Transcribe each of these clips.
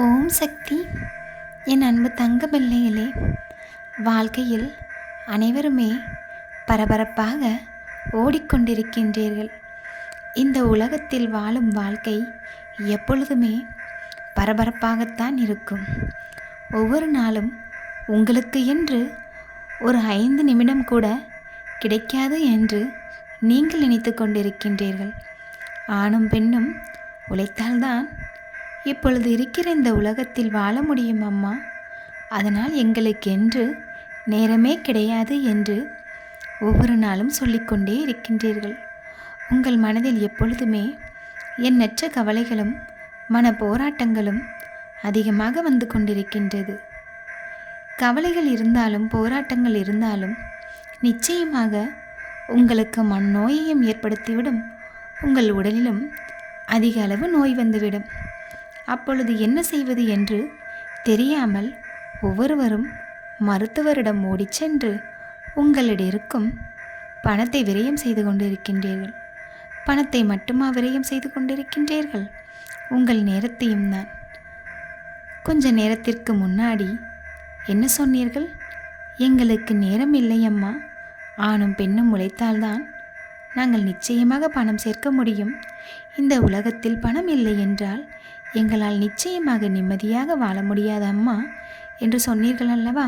ஓம் சக்தி. என் அன்பு தங்க பிள்ளைகளே வாழ்க்கையில் அனைவருமே பரபரப்பாக ஓடிக்கொண்டிருக்கின்றீர்கள். இந்த உலகத்தில் வாழும் வாழ்க்கை எப்பொழுதுமே பரபரப்பாகத்தான் இருக்கும். ஒவ்வொரு நாளும் உங்களுக்கு என்று ஒரு ஐந்து நிமிடம் கூட கிடைக்காது என்று நீங்கள் நினைத்து கொண்டிருக்கின்றீர்கள். ஆணும் பெண்ணும் உழைத்தால்தான் இப்பொழுது இருக்கிற இந்த உலகத்தில் வாழ முடியும் அம்மா. அதனால் எங்களுக்கென்று நேரமே கிடையாது என்று ஒவ்வொரு நாளும் சொல்லிக்கொண்டே இருக்கின்றீர்கள். உங்கள் மனதில் எப்பொழுதுமே எண்ணற்ற கவலைகளும் மன போராட்டங்களும் அதிகமாக வந்து கொண்டிருக்கின்றது. கவலைகள் இருந்தாலும் போராட்டங்கள் இருந்தாலும் நிச்சயமாக உங்களுக்கு மண்ணோயையும் ஏற்படுத்திவிடும். உங்கள் உடலிலும் அதிக அளவு நோய் வந்துவிடும். அப்பொழுது என்ன செய்வது என்று தெரியாமல் ஒவ்வொருவரும் மருத்துவரிடம் ஓடிச் சென்று உங்களிடம் இருக்கும் பணத்தை விரயம் செய்து கொண்டிருக்கின்றீர்கள். பணத்தை மட்டுமா விரயம் செய்து கொண்டிருக்கின்றீர்கள்? உங்கள் நேரத்தையும் தான் கொஞ்ச நேரத்திற்கு முன்னாடி என்ன சொன்னீர்கள்? எங்களுக்கு நேரம் இல்லை அம்மா. ஆணும் பெண்ணும் உழைத்தால்தான் நாங்கள் நிச்சயமாக பணம் சேர்க்க முடியும். இந்த உலகத்தில் பணம் இல்லை என்றால் எங்களால் நிச்சயமாக நிம்மதியாக வாழ முடியாத அம்மா என்று சொன்னீர்கள் அல்லவா?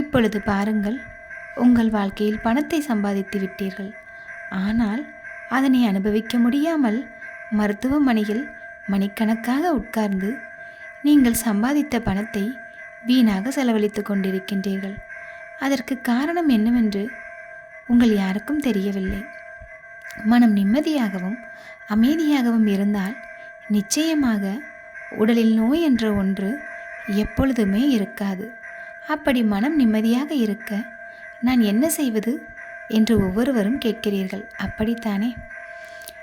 இப்பொழுது பாருங்கள் உங்கள் வாழ்க்கையில் பணத்தை சம்பாதித்து விட்டீர்கள். ஆனால் அதனை அனுபவிக்க முடியாமல் மருத்துவமனையில் மணிக்கணக்காக உட்கார்ந்து நீங்கள் சம்பாதித்த பணத்தை வீணாக செலவழித்து கொண்டிருக்கின்றீர்கள். அதற்கு காரணம் என்னவென்று உங்கள் யாருக்கும் தெரியவில்லை. மனம் நிம்மதியாகவும் அமைதியாகவும் இருந்தால் நிச்சயமாக உடலில் நோய் என்ற ஒன்று எப்பொழுதுமே இருக்காது. அப்படி மனம் நிம்மதியாக இருக்க நான் என்ன செய்வது என்று ஒவ்வொருவரும் கேட்கிறீர்கள். அப்படித்தானே?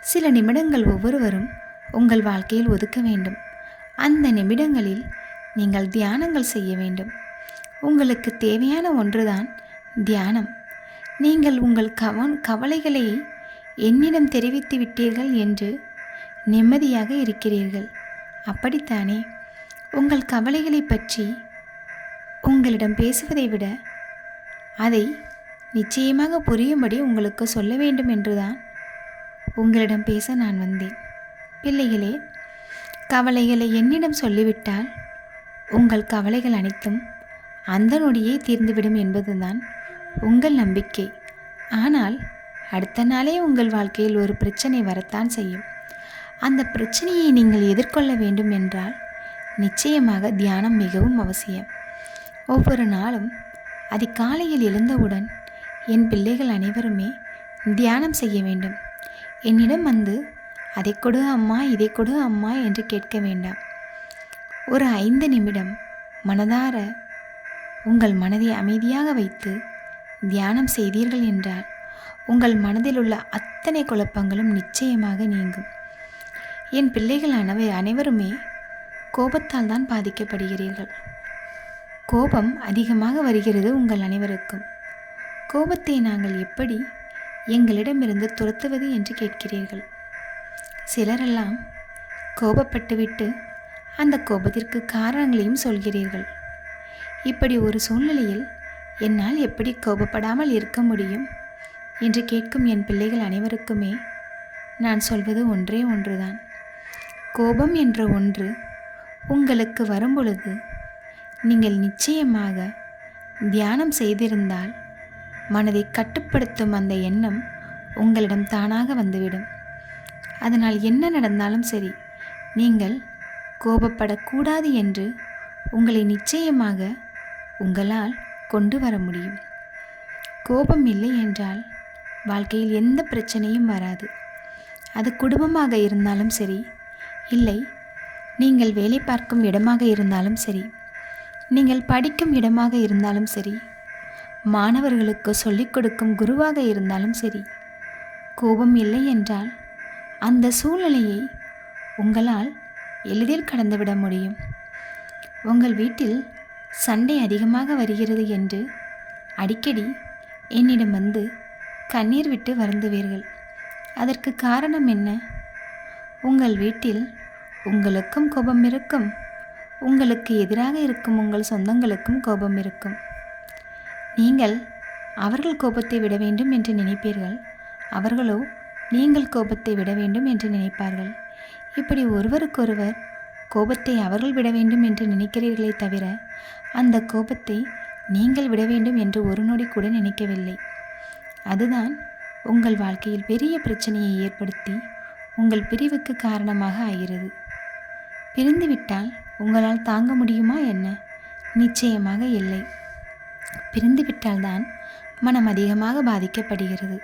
சில நிமிடங்கள் ஒவ்வொருவரும் உங்கள் வாழ்க்கையில் ஒதுக்க வேண்டும். அந்த நிமிடங்களில் நீங்கள் தியானங்கள் செய்ய வேண்டும். உங்களுக்கு தேவையான ஒன்றுதான் தியானம். நீங்கள் உங்கள் கவன் கவலைகளை என்னிடம் தெரிவித்து விட்டீர்கள் என்று நிம்மதியாக இருக்கிறீர்கள். அப்படித்தானே? உங்கள் கவலைகளை பற்றி உங்களிடம் பேசுவதை விட அதை நிச்சயமாக புரியும்படி உங்களுக்கு சொல்ல வேண்டும் என்றுதான் உங்களிடம் பேச நான் வந்தேன். பிள்ளைகளே கவலைகளை என்னிடம் சொல்லிவிட்டால் உங்கள் கவலைகள் அனைத்தும் அந்த நொடியே தீர்ந்துவிடும் என்பதுதான் உங்கள் நம்பிக்கை. ஆனால் அடுத்த நாளே உங்கள் வாழ்க்கையில் ஒரு பிரச்சனை வரத்தான் செய்யும். அந்த பிரச்சனையை நீங்கள் எதிர்கொள்ள வேண்டும் என்றால் நிச்சயமாக தியானம் மிகவும் அவசியம். ஒவ்வொரு நாளும் அதிகாலையில் எழுந்தவுடன் என் பிள்ளைகள் அனைவருமே தியானம் செய்ய வேண்டும். என்னிடம் வந்து அதை கொடு அம்மா இதை கொடு அம்மா என்று கேட்க வேண்டாம். ஒரு ஐந்து நிமிடம் மனதார உங்கள் மனதை அமைதியாக வைத்து தியானம் செய்தீர்கள் என்றால் உங்கள் மனதில் உள்ள அத்தனை குழப்பங்களும் நிச்சயமாக நீங்கும். என் பிள்ளைகள் அனைவருமே கோபத்தால் தான் பாதிக்கப்படுகிறீர்கள். கோபம் அதிகமாக வருகிறது உங்கள் அனைவருக்கும். கோபத்தை நாங்கள் எப்படி எங்களிடமிருந்து துரத்துவது என்று கேட்கிறீர்கள். சிலரெல்லாம் கோபப்பட்டுவிட்டு அந்த கோபத்திற்கு காரணங்களையும் சொல்கிறீர்கள். இப்படி ஒரு சூழ்நிலையில் என்னால் எப்படி கோபப்படாமல் இருக்க முடியும் என்று கேட்கும் என் பிள்ளைகள் அனைவருக்குமே நான் சொல்வது ஒன்றே ஒன்றுதான். கோபம் என்ற ஒன்று உங்களுக்கு வரும்பொழுது நீங்கள் நிச்சயமாக தியானம் செய்திருந்தால் மனதை கட்டுப்படுத்தும் அந்த எண்ணம் உங்களிடம் தானாக வந்துவிடும். அதனால் என்ன நடந்தாலும் சரி நீங்கள் கோபப்படக்கூடாது என்று உங்களை நிச்சயமாக உங்களால் கொண்டு வர முடியும். கோபம் இல்லை என்றால் வாழ்க்கையில் எந்த பிரச்சனையும் வராது. அது குடும்பமாக இருந்தாலும் சரி இல்லை நீங்கள் வேலை பார்க்கும் இடமாக இருந்தாலும் சரி நீங்கள் படிக்கும் இடமாக இருந்தாலும் சரி மாணவர்களுக்கு சொல்லிக் கொடுக்கும் குருவாக இருந்தாலும் சரி கோபம் இல்லை என்றால் அந்த சூழ்நிலையை உங்களால் எளிதில் கடந்துவிட முடியும். உங்கள் வீட்டில் சண்டை அதிகமாக வருகிறது என்று அடிக்கடி என்னிடம் வந்து கண்ணீர் விட்டு வருந்துவீர்கள். அதற்கு காரணம் என்ன? உங்கள் வீட்டில் உங்களுக்கும் கோபம் இருக்கும். உங்களுக்கு எதிராக இருக்கும் உங்கள் சொந்தங்களுக்கும் கோபம் இருக்கும். நீங்கள் அவர்கள் கோபத்தை விட வேண்டும் என்று நினைப்பீர்கள். அவர்களோ நீங்கள் கோபத்தை விட வேண்டும் என்று நினைப்பார்கள். இப்படி ஒருவருக்கொருவர் கோபத்தை அவர்கள் விட வேண்டும் என்று நினைக்கிறீர்களே தவிர அந்த கோபத்தை நீங்கள் விட வேண்டும் என்று ஒரு நொடி கூட நினைக்கவில்லை. அதுதான் உங்கள் வாழ்க்கையில் பெரிய பிரச்சனையை ஏற்படுத்தி உங்கள் பிரிவுக்கு காரணமாக ஆகிறது. பிரிந்துவிட்டால் உங்களால் தாங்க முடியுமா என்ன? நிச்சயமாக இல்லை. பிரிந்துவிட்டால்தான் மனம் அதிகமாக பாதிக்கப்படுகிறது.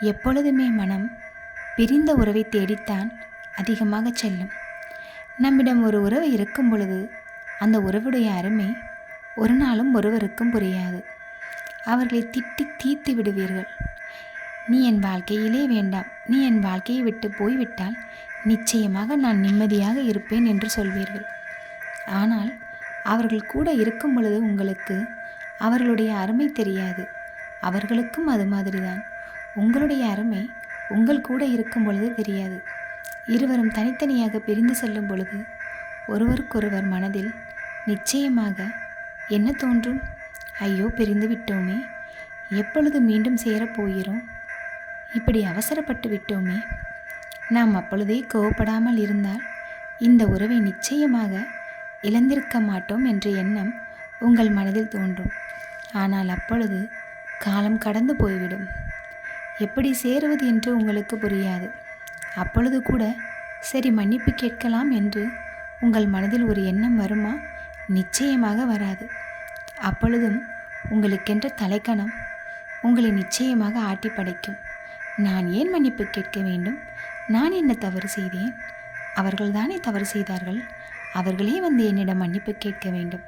எப்பொழுதுமே மனம் பிரிந்த உறவை தேடித்தான் அதிகமாக செல்லும். நம்மிடம் ஒரு உறவு இருக்கும் பொழுது அந்த உறவுடைய அருமை ஒரு நாளும் ஒருவருக்கும் புரியாது. அவர்களை திட்டி தீர்த்து விடுவீர்கள். நீ என் வாழ்க்கையிலே வேண்டாம். நீ என் வாழ்க்கையை விட்டு போய்விட்டால் நிச்சயமாக நான் நிம்மதியாக இருப்பேன் என்று சொல்வீர்கள். ஆனால் அவர்கள் கூட இருக்கும் பொழுது உங்களுக்கு அவர்களுடைய அருமை தெரியாது. அவர்களுக்கும் அது மாதிரிதான். உங்களுடைய அருமை உங்கள் கூட இருக்கும் பொழுது தெரியாது. இருவரும் தனித்தனியாக பிரிந்து செல்லும் பொழுது ஒருவருக்கொருவர் மனதில் நிச்சயமாக என்ன தோன்றும்? ஐயோ பிரிந்து விட்டோமே. எப்பொழுது மீண்டும் சேரப்போகிறோம் இப்படி அவசரப்பட்டு விட்டோமே. நாம் அப்பொழுதே கோவப்படாமல் இருந்தால் இந்த உறவை நிச்சயமாக இழந்திருக்க மாட்டோம் என்ற எண்ணம் உங்கள் மனதில் தோன்றும். ஆனால் அப்பொழுது காலம் கடந்து போய்விடும். எப்படி சேருவது என்று உங்களுக்கு புரியாது. அப்பொழுது கூட சரி மன்னிப்பு கேட்கலாம் என்று உங்கள் மனதில் ஒரு எண்ணம் வருமா? நிச்சயமாக வராது. அப்பொழுதும் உங்களுக்கென்ற தலைக்கணம் உங்களை நிச்சயமாக ஆட்டி படைக்கும் நான் ஏன் மன்னிப்பு கேட்க வேண்டும்? நான் என்ன தவறு செய்தேன்? அவர்கள்தானே தவறு செய்தார்கள். அவர்களே வந்து என்னிடம் மன்னிப்பு கேட்க வேண்டும்.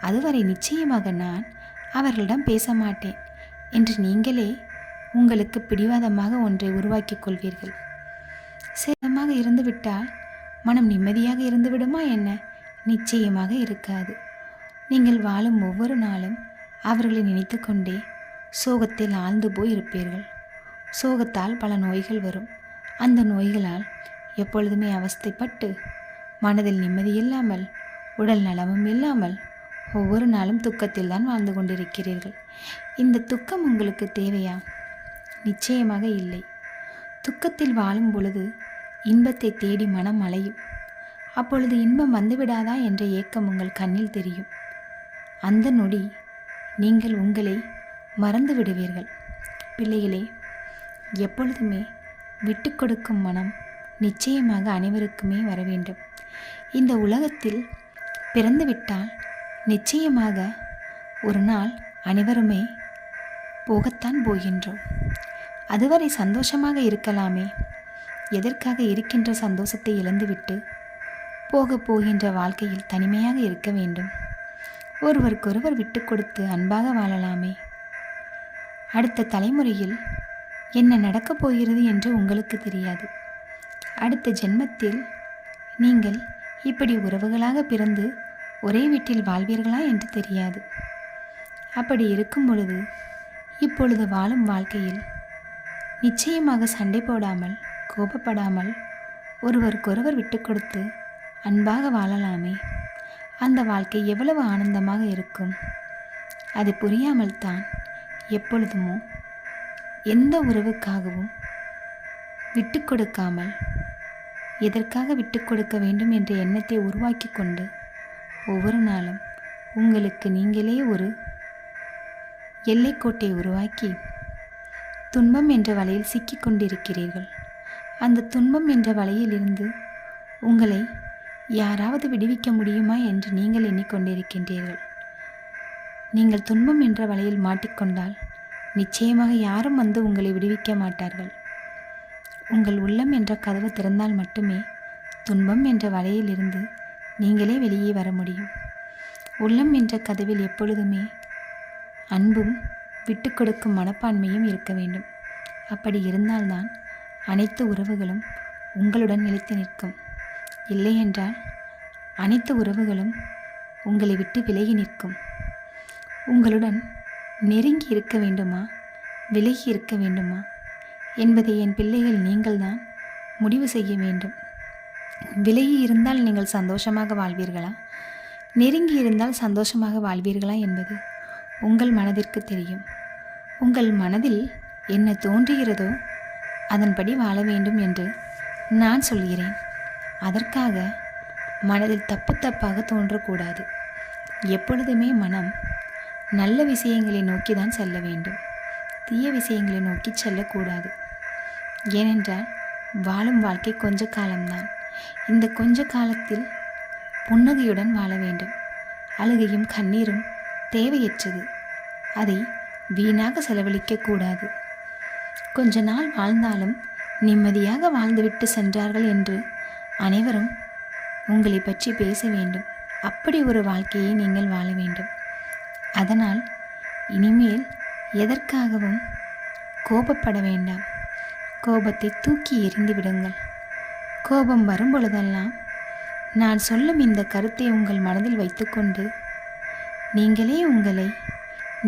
அதுவரை நிச்சயமாக நான் அவர்களிடம் பேச மாட்டேன் என்று நீங்களே உங்களுக்கு பிடிவாதமாக ஒன்றை உருவாக்கிக் கொள்வீர்கள். சேதமாக இருந்துவிட்டால் மனம் நிம்மதியாக இருந்து விடுமா என்ன? நிச்சயமாக இருக்காது. நீங்கள் வாழும் ஒவ்வொரு நாளும் அவர்களை நினைத்து கொண்டே சோகத்தில் ஆழ்ந்து போய் இருப்பீர்கள் சோகத்தால் பல நோய்கள் வரும். அந்த நோய்களால் எப்பொழுதுமே அவஸ்தைப்பட்டு மனதில் நிம்மதி இல்லாமல் உடல் நலமும் இல்லாமல் ஒவ்வொரு நாளும் துக்கத்தில் தான் வாழ்ந்து கொண்டிருக்கிறீர்கள். இந்த துக்கம் உங்களுக்கு தேவையா? நிச்சயமாக இல்லை. துக்கத்தில் வாழும் பொழுது இன்பத்தை தேடி மனம் அலையும். அப்பொழுது இன்பம் வந்துவிடாதா என்ற ஏக்கம் உங்கள் கண்ணில் தெரியும். அந்த நொடி நீங்கள் உங்களை மறந்து விடுவீர்கள். பிள்ளைகளே எப்பொழுதுமே விட்டு கொடுக்கும் மனம் நிச்சயமாக அனைவருக்குமே வர வேண்டும். இந்த உலகத்தில் பிறந்துவிட்டால் நிச்சயமாக ஒரு நாள் அனைவருமே போகத்தான் போகின்றோம். அதுவரை சந்தோஷமாக இருக்கலாமே. எதற்காக இருக்கின்ற சந்தோஷத்தை இழந்துவிட்டு போக போகின்ற வாழ்க்கையில் தனிமையாக இருக்க வேண்டும். ஒருவருக்கொருவர் விட்டு கொடுத்து அன்பாக வாழலாமே. அடுத்த தலைமுறையில் என்ன நடக்கப் போகிறது என்று உங்களுக்கு தெரியாது. அடுத்த ஜென்மத்தில் நீங்கள் இப்படி உறவுகளாக பிறந்து ஒரே வீட்டில் வாழ்வீர்களா என்று தெரியாது. அப்படி இருக்கும் பொழுது இப்பொழுது வாழும் வாழ்க்கையில் நிச்சயமாக சண்டை போடாமல் கோபப்படாமல் ஒருவருக்கொருவர் விட்டு கொடுத்து அன்பாக வாழலாமே. அந்த வாழ்க்கை எவ்வளவு ஆனந்தமாக இருக்கும். அது புரியாமல் தான் எப்பொழுதுமோ எந்த உறவுக்காகவும் விட்டு கொடுக்காமல் எதற்காக விட்டு கொடுக்க வேண்டும் என்ற எண்ணத்தை உருவாக்கி கொண்டு ஒவ்வொரு நாளும் உங்களுக்கு நீங்களே ஒரு எல்லைக்கோட்டை உருவாக்கி துன்பம் என்ற வலையில் சிக்கி கொண்டிருக்கிறீர்கள். அந்த துன்பம் என்ற வலையிலிருந்து உங்களை யாராவது விடுவிக்க முடியுமா என்று நீங்கள் எண்ணிக்கொண்டிருக்கின்றீர்கள் நீங்கள் துன்பம் என்ற வலையில் மாட்டிக்கொண்டால் நிச்சயமாக யாரும் வந்து உங்களை விடுவிக்க மாட்டார்கள். உங்கள் உள்ளம் என்ற கதவு திறந்தால் மட்டுமே துன்பம் என்ற வலையிலிருந்து நீங்களே வெளியே வர முடியும். உள்ளம் என்ற கதவில் எப்பொழுதுமே அன்பும் விட்டு கொடுக்கும் மனப்பான்மையும் இருக்க வேண்டும். அப்படி இருந்தால்தான் அனைத்து உறவுகளும் உங்களுடன் நிலைத்து நிற்கும். இல்லையென்றால் அனைத்து உறவுகளும் உங்களை விட்டு விலகி நிற்கும். உங்களுடன் நெருங்கி இருக்க வேண்டுமா? விலகி இருக்க வேண்டுமா? என்பதை என் பிள்ளைகள் நீங்கள்தான் முடிவு செய்ய வேண்டும். விலகி இருந்தால் நீங்கள் சந்தோஷமாக வாழ்வீர்களா? நெருங்கி இருந்தால் சந்தோஷமாக வாழ்வீர்களா என்பது உங்கள் மனதிற்கு தெரியும். உங்கள் மனதில் என்ன தோன்றுகிறதோ அதன்படி வாழ வேண்டும் என்று நான் சொல்கிறேன். அதற்காக மனதில் தப்பு தப்பாக தோன்றக்கூடாது. எப்பொழுதுமே மனம் நல்ல விஷயங்களை நோக்கி தான் செல்ல வேண்டும். தீய விஷயங்களை நோக்கி செல்லக்கூடாது. ஏனென்றால் வாழும் வாழ்க்கை கொஞ்ச காலம்தான். இந்த கொஞ்ச காலத்தில் புன்னகையுடன் வாழ வேண்டும். அழுகையும் கண்ணீரும் தேவையற்றது. அதை வீணாக செலவழிக்கக்கூடாது கொஞ்ச நாள் வாழ்ந்தாலும் நிம்மதியாக வாழ்ந்துவிட்டு சென்றார்கள் என்று அனைவரும் உங்களை பற்றி பேச வேண்டும். அப்படி ஒரு வாழ்க்கையை நீங்கள் வாழ வேண்டும். அதனால் இனிமேல் எதற்காகவும் கோபப்பட வேண்டாம். கோபத்தை தூக்கி எறிந்து விடுங்கள். கோபம் பொழுதெல்லாம் நான் சொல்லும் இந்த கருத்தை உங்கள் மனதில் வைத்துக்கொண்டு நீங்களே உங்களை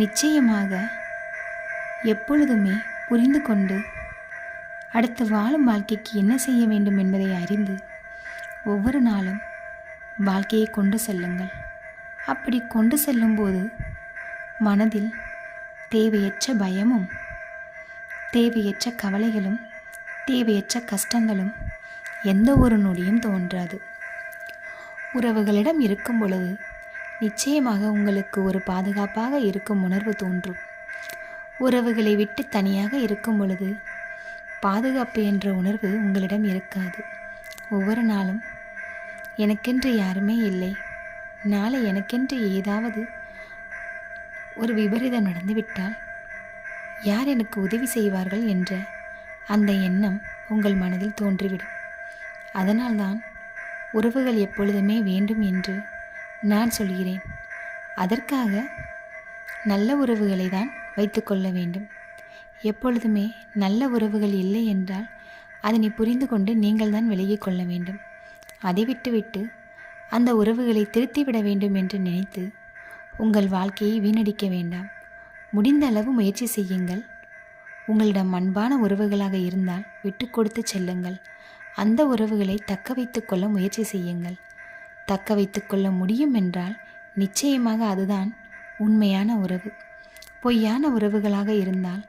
நிச்சயமாக எப்பொழுதுமே புரிந்து கொண்டு அடுத்து வாழும் வாழ்க்கைக்கு என்ன செய்ய வேண்டும் என்பதை அறிந்து ஒவ்வொரு நாளும் வாழ்க்கையை கொண்டு செல்லுங்கள். அப்படி கொண்டு செல்லும்போது மனதில் தேவையற்ற பயமும் தேவையற்ற கவலைகளும் தேவையற்ற கஷ்டங்களும் எந்த ஒரு நொடியும் தோன்றாது. உறவுகளிடம் இருக்கும் பொழுது நிச்சயமாக உங்களுக்கு ஒரு பாதுகாப்பாக இருக்கும் உணர்வு தோன்றும். உறவுகளை விட்டு தனியாக இருக்கும் பொழுது பாதுகாப்பு என்ற உணர்வு உங்களிடம் இருக்காது. ஒவ்வொரு நாளும் எனக்கென்று யாருமே இல்லை. நாளை எனக்கென்று ஏதாவது ஒரு விபரீதம் நடந்துவிட்டால் யார் எனக்கு உதவி செய்வார்கள் என்ற அந்த எண்ணம் உங்கள் மனதில் தோன்றிவிடும். அதனால்தான் உறவுகள் எப்பொழுதுமே வேண்டும் என்று நான் சொல்கிறேன். அதற்காக நல்ல உறவுகளை தான் வைத்துக்கொள்ள வேண்டும். எப்பொழுதுமே நல்ல உறவுகள் இல்லை என்றால் அதனை புரிந்து கொண்டு நீங்கள் தான் விலகிக் கொள்ள வேண்டும். அதை விட்டுவிட்டு அந்த உறவுகளை திருத்திவிட வேண்டும் என்று நினைத்து உங்கள் வாழ்க்கையை வீணடிக்க வேண்டாம். முடிந்த அளவு முயற்சி செய்யுங்கள். உங்களிடம் அன்பான உறவுகளாக இருந்தால் விட்டு கொடுத்து செல்லுங்கள். அந்த உறவுகளை தக்க வைத்து கொள்ள முயற்சி செய்யுங்கள். தக்க வைத்து கொள்ள முடியும் என்றால் நிச்சயமாக அதுதான் உண்மையான உறவு. பொய்யான உறவுகளாக இருந்தால்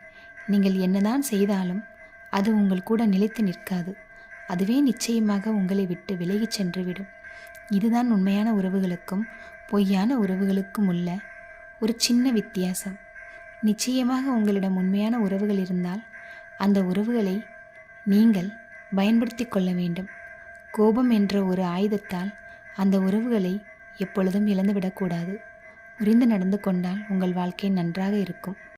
நீங்கள் என்னதான் செய்தாலும் அது உங்கள் கூட நிலைத்து நிற்காது. அதுவே நிச்சயமாக உங்களை விட்டு விலகிச் சென்றுவிடும். இதுதான் உண்மையான உறவுகளுக்கும் பொய்யான உறவுகளுக்கும் உள்ள ஒரு சின்ன வித்தியாசம். நிச்சயமாக உங்களிடம் உண்மையான உறவுகள் இருந்தால் அந்த உறவுகளை நீங்கள் பயன்படுத்தி கொள்ள வேண்டும். கோபம் என்ற ஒரு ஆயுதத்தால் அந்த உறவுகளை எப்பொழுதும் இழந்துவிடக்கூடாது புரிந்து நடந்து கொண்டால் உங்கள் வாழ்க்கை நன்றாக இருக்கும்.